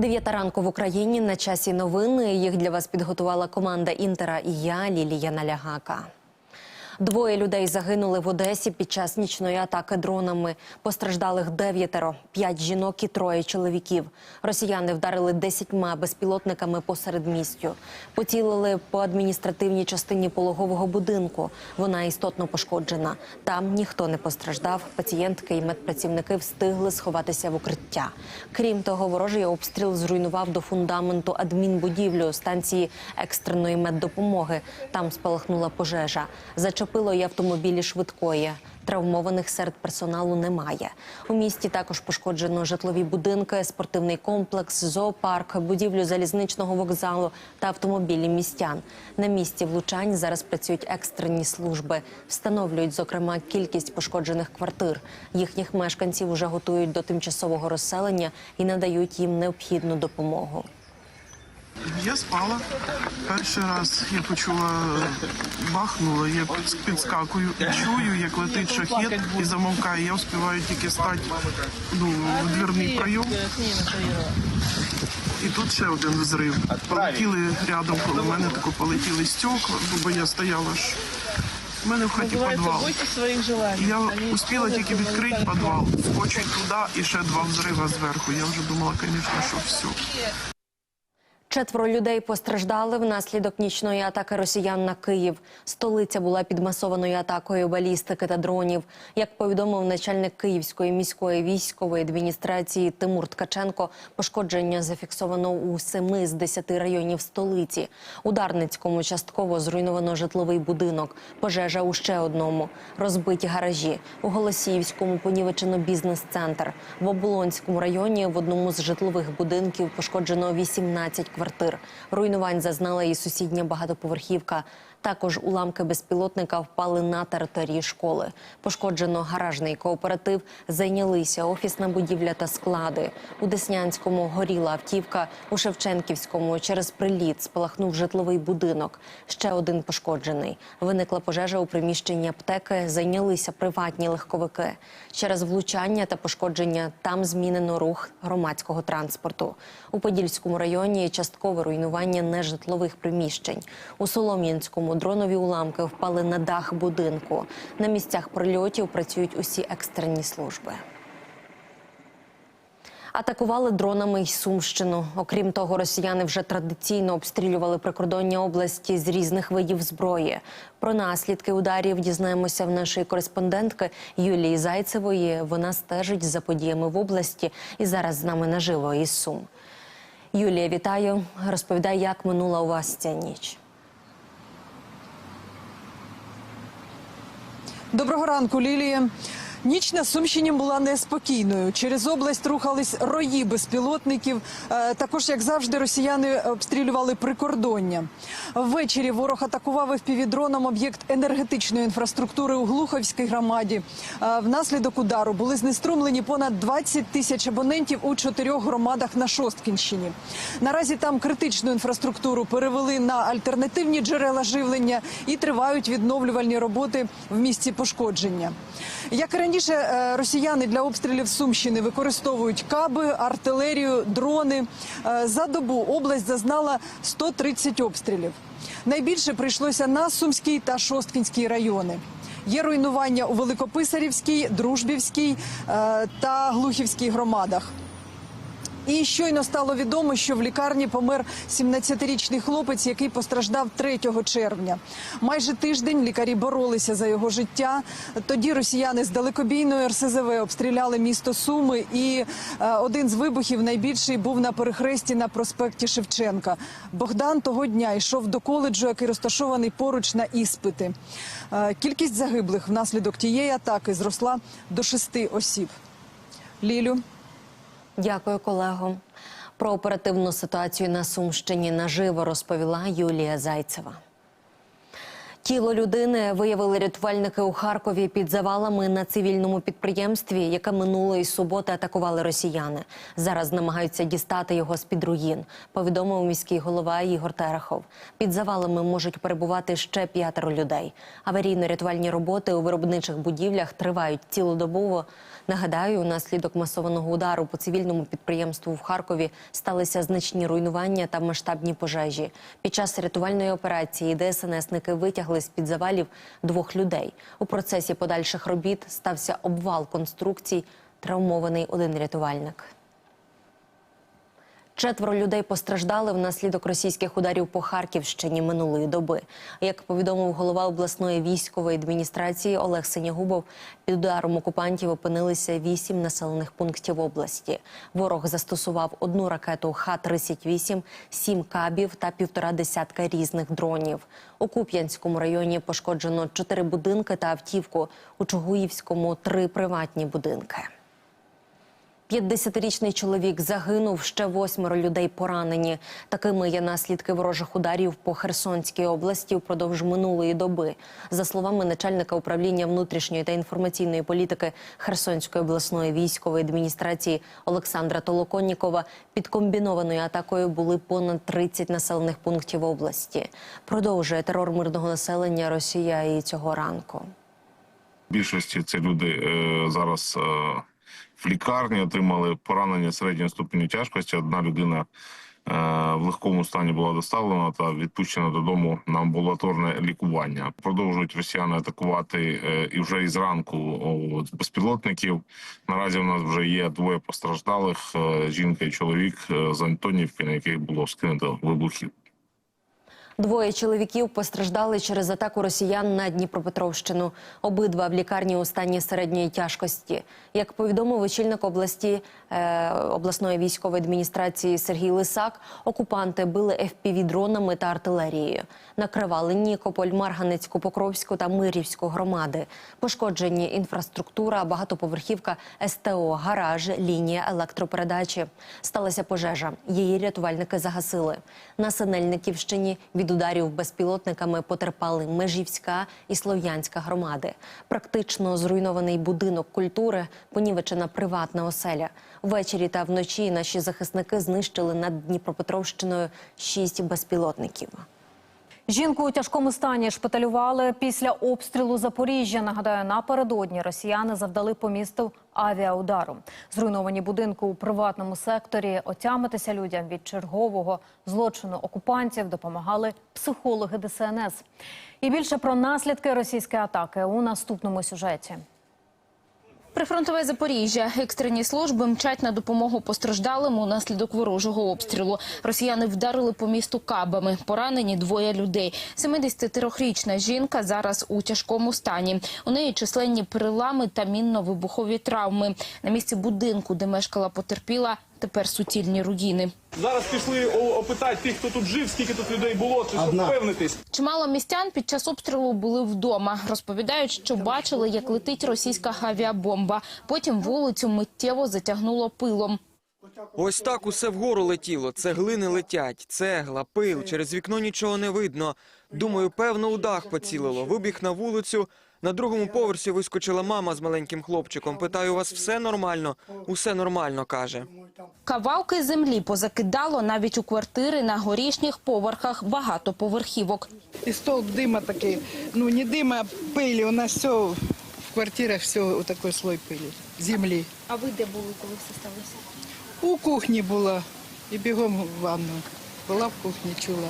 Дев'ята ранку в Україні на часі новини. Їх для вас підготувала команда Інтера і я, Лілія Налягака. Двоє людей загинули в Одесі під час нічної атаки дронами. Постраждалих дев'ятеро, п'ять жінок і троє чоловіків. Росіяни вдарили десятьма безпілотниками посеред містю. Поцілили по адміністративній частині пологового будинку. Вона істотно пошкоджена. Там ніхто не постраждав. Пацієнтки і медпрацівники встигли сховатися в укриття. Крім того, ворожий обстріл зруйнував до фундаменту адмінбудівлю станції екстреної меддопомоги. Там спалахнула пожежа. Зачепило й автомобілі швидкої. Травмованих серед персоналу немає. У місті також пошкоджено житлові будинки, спортивний комплекс, зоопарк, будівлю залізничного вокзалу та автомобілі містян. На місці влучань зараз працюють екстрені служби. Встановлюють, зокрема, кількість пошкоджених квартир. Їхніх мешканців уже готують до тимчасового розселення і надають їм необхідну допомогу. Я спала. Перший раз я почула бахнуло, я підскакую чую, як летить шахет і замовкає. Я встигаю тільки стати ну, в дверний прийом. І тут ще один взрив. Полетіли рядом коло мене, тако полетіли стекла, бо я стояла ж. У мене в хаті підвал. Я успіла тільки відкрити підвал, скочу туди і ще два взрива зверху. Я вже думала, звісно, що все. Четверо людей постраждали внаслідок нічної атаки росіян на Київ. Столиця була під масованою атакою балістики та дронів. Як повідомив начальник Київської міської військової адміністрації Тимур Ткаченко, пошкодження зафіксовано у семи з десяти районів столиці. У Дарницькому частково зруйновано житловий будинок. Пожежа у ще одному. Розбиті гаражі. У Голосіївському понівечено бізнес-центр. В Оболонському районі в одному з житлових будинків пошкоджено 18 квартир. Руйнувань зазнала і сусідня багатоповерхівка. Також уламки безпілотника впали на території школи. Пошкоджено гаражний кооператив, зайнялися офісна будівля та склади. У Деснянському горіла автівка, у Шевченківському через приліт спалахнув житловий будинок. Ще один пошкоджений. Виникла пожежа у приміщенні аптеки, зайнялися приватні легковики. Через влучання та пошкодження там змінено рух громадського транспорту. У Подільському районі часткове руйнування нежитлових приміщень. У Солом'янському дронові уламки впали на дах будинку. На місцях прильотів працюють усі екстрені служби. Атакували дронами й Сумщину. Окрім того, росіяни вже традиційно обстрілювали прикордоння області з різних видів зброї. Про наслідки ударів дізнаємося в нашої кореспондентки Юлії Зайцевої. Вона стежить за подіями в області і зараз з нами наживо із Сум. Юлія, вітаю. Розповідай, як минула у вас ця ніч. Доброго ранку, Лілія. Ніч на Сумщині була неспокійною. Через область рухались рої безпілотників. Е, Також, як завжди, росіяни обстрілювали прикордоння. Ввечері ворог атакував впівдроном об'єкт енергетичної інфраструктури у Глуховській громаді. Е, Внаслідок удару були знеструмлені понад 20 тисяч абонентів у чотирьох громадах на Шосткінщині. Наразі там критичну інфраструктуру перевели на альтернативні джерела живлення і тривають відновлювальні роботи в місці пошкодження. Як і раніше, е, росіяни для обстрілів Сумщини використовують каби, артилерію, дрони. Е, За добу область зазнала 130 обстрілів. Найбільше прийшлося на Сумський та Шосткінський райони. Є руйнування у Великописарівській, Дружбівській е, та Глухівській громадах. І щойно стало відомо, що в лікарні помер 17-річний хлопець, який постраждав 3 червня. Майже тиждень лікарі боролися за його життя. Тоді росіяни з далекобійної РСЗВ обстріляли місто Суми, і е, один з вибухів найбільший був на перехресті на проспекті Шевченка. Богдан того дня йшов до коледжу, який розташований поруч на іспити. Е, Кількість загиблих внаслідок тієї атаки зросла до шести осіб. Лілю. Дякую, колего. Про оперативну ситуацію на Сумщині наживо розповіла Юлія Зайцева. Тіло людини виявили рятувальники у Харкові під завалами на цивільному підприємстві, яке минулої суботи атакували росіяни. Зараз намагаються дістати його з під руїн. Повідомив міський голова Ігор Терехов. Під завалами можуть перебувати ще п'ятеро людей. Аварійно-рятувальні роботи у виробничих будівлях тривають цілодобово. Нагадаю, унаслідок масованого удару по цивільному підприємству в Харкові сталися значні руйнування та масштабні пожежі. Під час рятувальної операції ДСНСники витягли з під завалів двох людей. У процесі подальших робіт стався обвал конструкцій. Травмований один рятувальник. Четверо людей постраждали внаслідок російських ударів по Харківщині минулої доби. Як повідомив голова обласної військової адміністрації Олег Синягубов, під ударом окупантів опинилися вісім населених пунктів області. Ворог застосував одну ракету Х-38, сім кабів та півтора десятка різних дронів. У Куп'янському районі пошкоджено чотири будинки та автівку. У Чугуївському три приватні будинки. 50-річний чоловік загинув, ще восьмеро людей поранені. Такими є наслідки ворожих ударів по Херсонській області впродовж минулої доби. За словами начальника управління внутрішньої та інформаційної політики Херсонської обласної військової адміністрації Олександра Толоконнікова, під комбінованою атакою були понад 30 населених пунктів області. Продовжує терор мирного населення Росія і цього ранку. Більшості це люди е, зараз е, в лікарні отримали поранення середньої ступені тяжкості. Одна людина е, в легкому стані була доставлена та відпущена додому на амбулаторне лікування. Продовжують росіяни атакувати е, і вже із ранку безпілотників. Наразі у нас вже є двоє постраждалих: е, жінка і чоловік з Антонівки, на яких було скинуто вибухів. Двоє чоловіків постраждали через атаку росіян на Дніпропетровщину. Обидва в лікарні у стані середньої тяжкості. Як повідомив очільник області е, обласної військової адміністрації Сергій Лисак, окупанти били fpv дронами та артилерією. Накривали Нікополь, Марганецьку, Покровську та Мирівську громади. Пошкоджені інфраструктура, багатоповерхівка, СТО, гараж, лінія електропередачі. Сталася пожежа. Її рятувальники загасили. На Синельниківщині від ударів безпілотниками потерпали Межівська і Слов'янська громади. Практично зруйнований будинок культури, понівечена приватна оселя. Ввечері та вночі наші захисники знищили над Дніпропетровщиною шість безпілотників. Жінку у тяжкому стані шпиталювали після обстрілу Запоріжжя. Нагадаю, напередодні росіяни завдали по місту авіаудару. Зруйновані будинки у приватному секторі. Отямитися людям від чергового злочину окупантів допомагали психологи ДСНС. І більше про наслідки російської атаки у наступному сюжеті. Прифронтове Запоріжжя. Екстрені служби мчать на допомогу постраждалим наслідок ворожого обстрілу. Росіяни вдарили по місту кабами. Поранені двоє людей. 73-річна жінка зараз у тяжкому стані. У неї численні перелами та мінно-вибухові травми. На місці будинку, де мешкала потерпіла, тепер суцільні руїни. Зараз пішли опитати тих, хто тут жив, скільки тут людей було, чи щоб впевнитись. Чимало містян під час обстрілу були вдома. Розповідають, що бачили, як летить російська авіабомба. Потім вулицю миттєво затягнуло пилом. Ось так усе вгору летіло. Цеглини летять, цегла, пил. Через вікно нічого не видно. Думаю, певно, у дах поцілило. Вибіг на вулицю. На другому поверсі вискочила мама з маленьким хлопчиком. Питаю, у вас все нормально? Усе нормально, каже. Кавалки землі позакидало навіть у квартири на горішніх поверхах багатоповерхівок. И столб дыма такой, ну не дыма, а пыли. У нас все в квартирах, все вот такой слой пыли, земли. А ви де були, коли все сталося? У кухні була і бігом в ванну. Була в кухні, чула,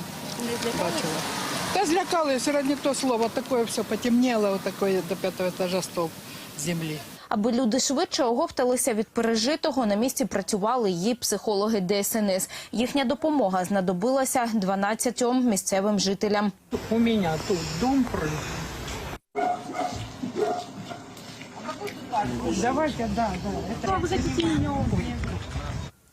бачила. Злякалися, раді то слово, такое все потемнело, вот такое до пятого этажа столб землі. Аби люди швидше оговталися від пережитого, на місці працювали її психологи ДСНС. Їхня допомога знадобилася 12 місцевим жителям. У меня тут дом прыг. Давайте, да, да.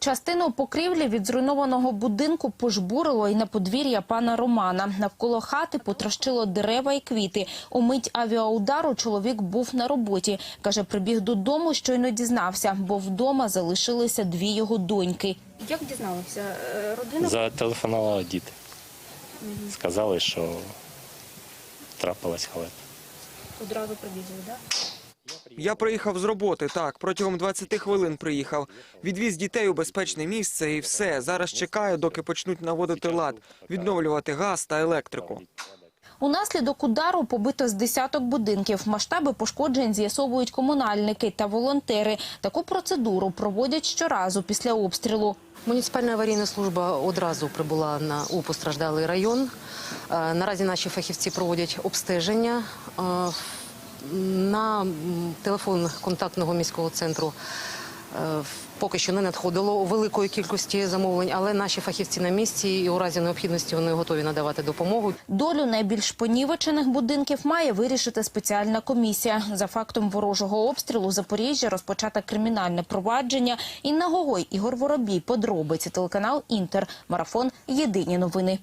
Частину покрівлі від зруйнованого будинку пожбурило і на подвір'я пана Романа. Навколо хати потрощило дерева і квіти. У мить авіаудару чоловік був на роботі. Каже, прибіг додому, щойно дізнався, бо вдома залишилися дві його доньки. Як дізналися? Е, Родина Зателефонували діти. Сказали, що трапилась халепа. Одразу привізли, так? Я приїхав з роботи, так, протягом 20 хвилин приїхав. Відвіз дітей у безпечне місце і все. Зараз чекаю, доки почнуть наводити лад, відновлювати газ та електрику. Унаслідок удару побито з десяток будинків. Масштаби пошкоджень з'ясовують комунальники та волонтери. Таку процедуру проводять щоразу після обстрілу. Муніципальна аварійна служба одразу прибула на у постраждалий район. Е, Наразі наші фахівці проводять обстеження. На телефон контактного міського центру е, поки що не надходило великої кількості замовлень, але наші фахівці на місці і у разі необхідності вони готові надавати допомогу. Долю найбільш понівечених будинків має вирішити спеціальна комісія. За фактом ворожого обстрілу Запоріжжя розпочато кримінальне провадження. Інна Гогой, Ігор Воробій, подробиці, телеканал Інтер, марафон Єдині новини.